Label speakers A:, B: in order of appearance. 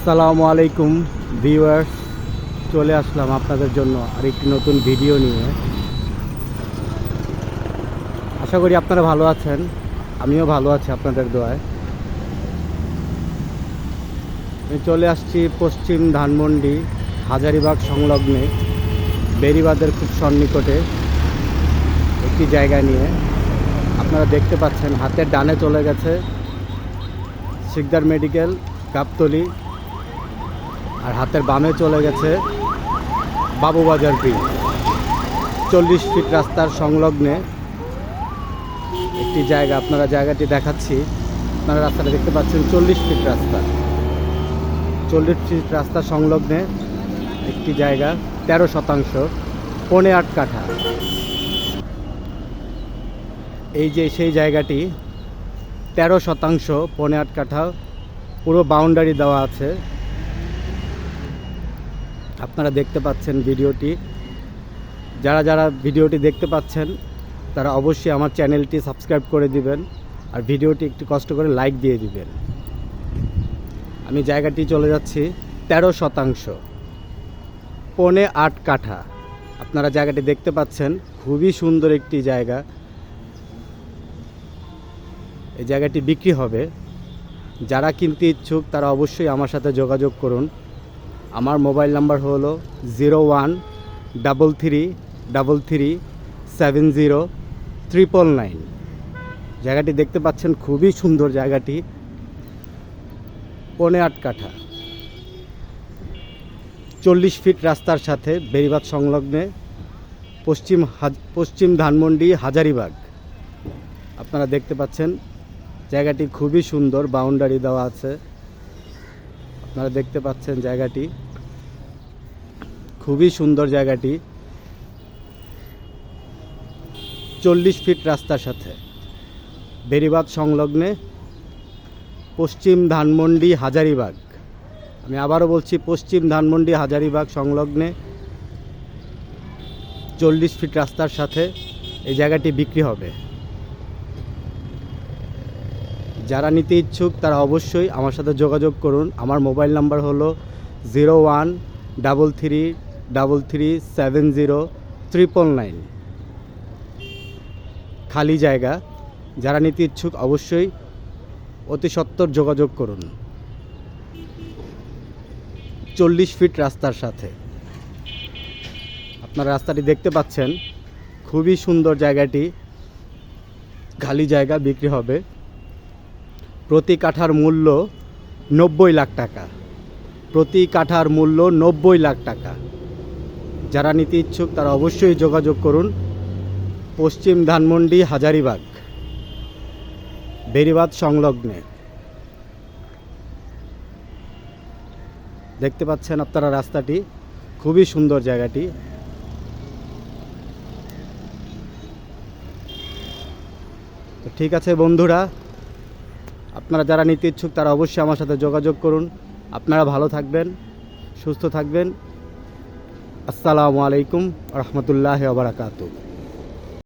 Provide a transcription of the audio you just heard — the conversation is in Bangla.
A: আসসালামু আলাইকুম, ভিউয়ার্স। চলে আসলাম আপনাদের জন্য আর একটি নতুন ভিডিও নিয়ে। আশা করি আপনারা ভালো আছেন, আমিও ভালো আছি আপনাদের দোয়ায়। আমি চলে আসছি পশ্চিম ধানমন্ডি, হাজারিবাগ সংলগ্নে, বেরিবাদের খুব সন্নিকটে একটি জায়গা নিয়ে। আপনারা দেখতে পাচ্ছেন, হাতের ডানে চলে গেছে শিকদার মেডিকেল, গাবতলি। আর হাতের বামে চলে গেছে বাবুবাজার ব্রিজ চল্লিশ ফিট রাস্তার সংলগ্নে একটি জায়গা, আপনারা জায়গাটি দেখাচ্ছি। আপনারা রাস্তাটা দেখতে পাচ্ছেন, চল্লিশ ফিট রাস্তা। চল্লিশ ফিট রাস্তা সংলগ্নে একটি জায়গা, তেরো শতাংশ, পনে আট কাঠা। এই যে সেই জায়গাটি, তেরো শতাংশ, পনে আট কাঠা, পুরো বাউন্ডারি দেওয়া আছে। আপনারা দেখতে পাচ্ছেন ভিডিওটি। যারা যারা ভিডিওটি দেখতে পাচ্ছেন, তারা অবশ্যই আমার চ্যানেলটি সাবস্ক্রাইব করে দিবেন আর ভিডিওটি একটু কষ্ট করে লাইক দিয়ে দিবেন। আমি জায়গাটি চলে যাচ্ছি তেরো শতাংশ। পনে আট কাঠা। আপনারা জায়গাটি দেখতে পাচ্ছেন, খুবই সুন্দর একটি জায়গা। এই জায়গাটি বিক্রি হবে। যারা কিনতে ইচ্ছুক, তারা অবশ্যই আমার সাথে যোগাযোগ করুন। আমার মোবাইল নাম্বার হলো zero one double three double three seven zero triple nine. জায়গাটি দেখতে পাচ্ছেন, খুবই সুন্দর জায়গাটি। পনে আট কাঠা। চল্লিশ ফিট রাস্তার সাথে বেরিবাদ সংলগ্নে পশ্চিম পশ্চিম ধানমন্ডি হাজারিবাগ। আপনারা দেখতে পাচ্ছেন, জায়গাটি খুবই সুন্দর, বাউন্ডারি দেওয়া আছে। আপনারা দেখতে পাচ্ছেন জায়গাটি। খুবই সুন্দর জায়গাটি। চল্লিশ ফিট রাস্তার সাথে। বেরিবাদ সংলগ্নে পশ্চিম ধানমন্ডি হাজারিবাগ। আমি আবারও বলছি, পশ্চিম ধানমন্ডি হাজারিবাগ সংলগ্নে চল্লিশ ফিট রাস্তার সাথে এই জায়গাটি বিক্রি হবে। যারা নিতে ইচ্ছুক, তারা অবশ্যই আমার সাথে যোগাযোগ করুন। আমার মোবাইল নাম্বার হলো zero one double three double three seven zero triple nine. খালি জায়গা। যারা নিতে ইচ্ছুক, অবশ্যই অতি সত্বর যোগাযোগ করুন। চল্লিশ ফিট রাস্তার সাথে। আপনারা রাস্তাটি দেখতে পাচ্ছেন। খুবই সুন্দর জায়গাটি। খালি জায়গা, বিক্রি হবে। প্রতি কাঠার মূল্য নব্বই লাখ টাকা। প্রতি কাঠার মূল্য নব্বই লাখ টাকা। যারা নিতে ইচ্ছুক তারা অবশ্যই যোগাযোগ করুন পশ্চিম ধানমন্ডি হাজারিবাগ বেরিবাদ সংলগ্নে। দেখতে পাচ্ছেন আপনারা রাস্তাটি, খুবই সুন্দর জায়গাটি। তো ঠিক আছে বন্ধুরা আপনারা যারা নিতে ইচ্ছুক তারা অবশ্যই আমার সাথে যোগাযোগ করুন। আপনারা ভালো থাকবেন, সুস্থ থাকবেন। আসসালামু আলাইকুম রহমতুল্লাহ বারাকাতু